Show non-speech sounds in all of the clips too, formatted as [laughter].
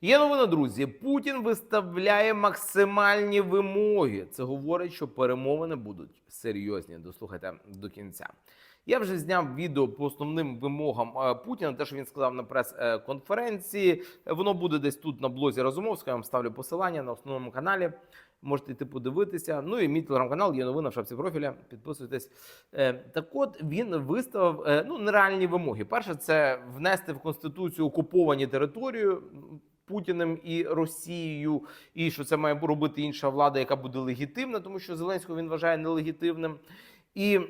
Є новина, друзі. Путін виставляє максимальні вимоги. Це говорить, що перемовини будуть серйозні. Дослухайте до кінця. Я вже зняв відео по основним вимогам е, Путіна. Те, що він сказав на прес-конференції. Воно буде десь тут на блозі Разумовського. Я вам ставлю посилання на основному каналі. Можете йти подивитися. Ну і мій телеграм-канал є новина в шапці профіля. Підписуйтесь. Е, Так от він виставив е, ну нереальні вимоги. Перше, це внести в конституцію окуповані території. Путіним і Росією, і що це має робити інша влада, яка буде легітимна, тому що Зеленського він вважає нелегітимним. І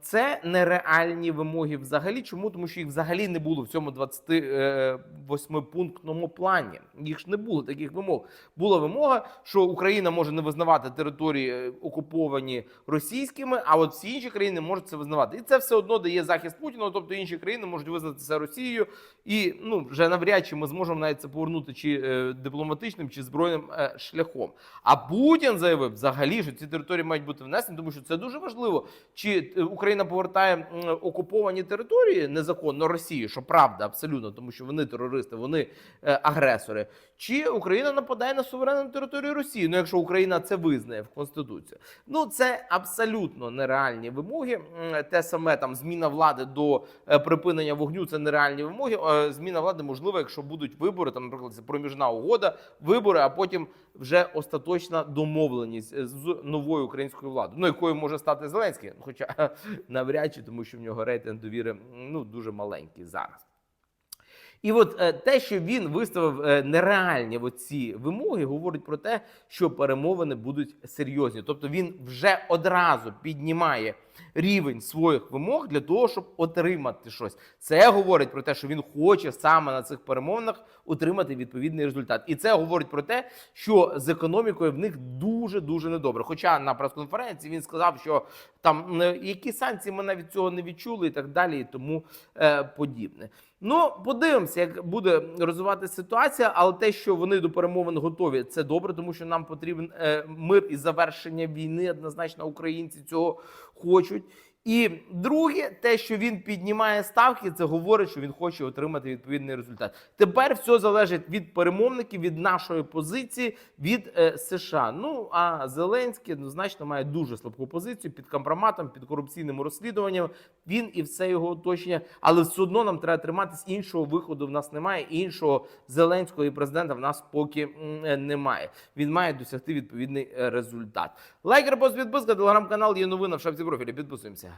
це нереальні вимоги взагалі. Чому? Тому що їх взагалі не було в цьому 28-пунктному плані. Їх ж не було таких вимог. Була вимога, що Україна може не визнавати території е, окуповані російськими, а от всі інші країни можуть це визнавати. І це все одно дає захист Путіну, тобто інші країни можуть визнати це Росією. І ну вже навряд чи ми зможемо навіть це повернути чи е, дипломатичним, чи збройним е, шляхом. А Путін заявив взагалі, що ці території мають бути внесені, тому що це дуже важливо. Чи е, Україна повертає окуповані території незаконно Росії, що правда, абсолютно, тому що вони терористи, вони е, агресори. Чи Україна нападає на суверенну територію Росії? Ну, якщо Україна це визнає в Конституції, ну це абсолютно нереальні вимоги. Те саме там зміна влади до е, припинення вогню це нереальні вимоги. Зміна влади можлива, якщо будуть вибори, там, наприклад, це проміжна угода, вибори, а потім вже остаточна домовленість е, з новою українською владою, ну якою може стати Зеленський, хоча [laughs] навряд чи, тому що в нього рейтинг довіри ну дуже маленький зараз. І от е, те, що він виставив е, нереальні оці вимоги, говорить про те, що перемовини будуть серйозні. Тобто він вже одразу піднімає рівень своїх вимог для того, щоб отримати щось. Це говорить про те, що він хоче саме на цих перемовинах отримати відповідний результат. І це говорить про те, що з економікою в них дуже дуже недобре. Хоча на прес-конференції він сказав, що там е, які санкції ми навіть цього не відчули, і так далі, і тому е, подібне. Ну, подивимося, як буде розвиватися ситуація, але те, що вони до перемовин готові, це добре, тому що нам потрібен е, мир і завершення війни. Однозначно, українці цього хочуть хочуть і друге, те, що він піднімає ставки, це говорить, що він хоче отримати відповідний результат. Тепер все залежить від перемовників, від нашої позиції, від е, США. Ну а Зеленський однозначно має дуже слабку позицію під компроматом, під корупційним розслідуванням. Він і все його оточення, але все одно нам треба триматись. Іншого виходу в нас немає. Іншого Зеленського і президента в нас поки е, немає. Він має досягти відповідний е, результат. Лайк, репост, підписка, телеграм-канал є новина в шапці профілі. Підписуємося.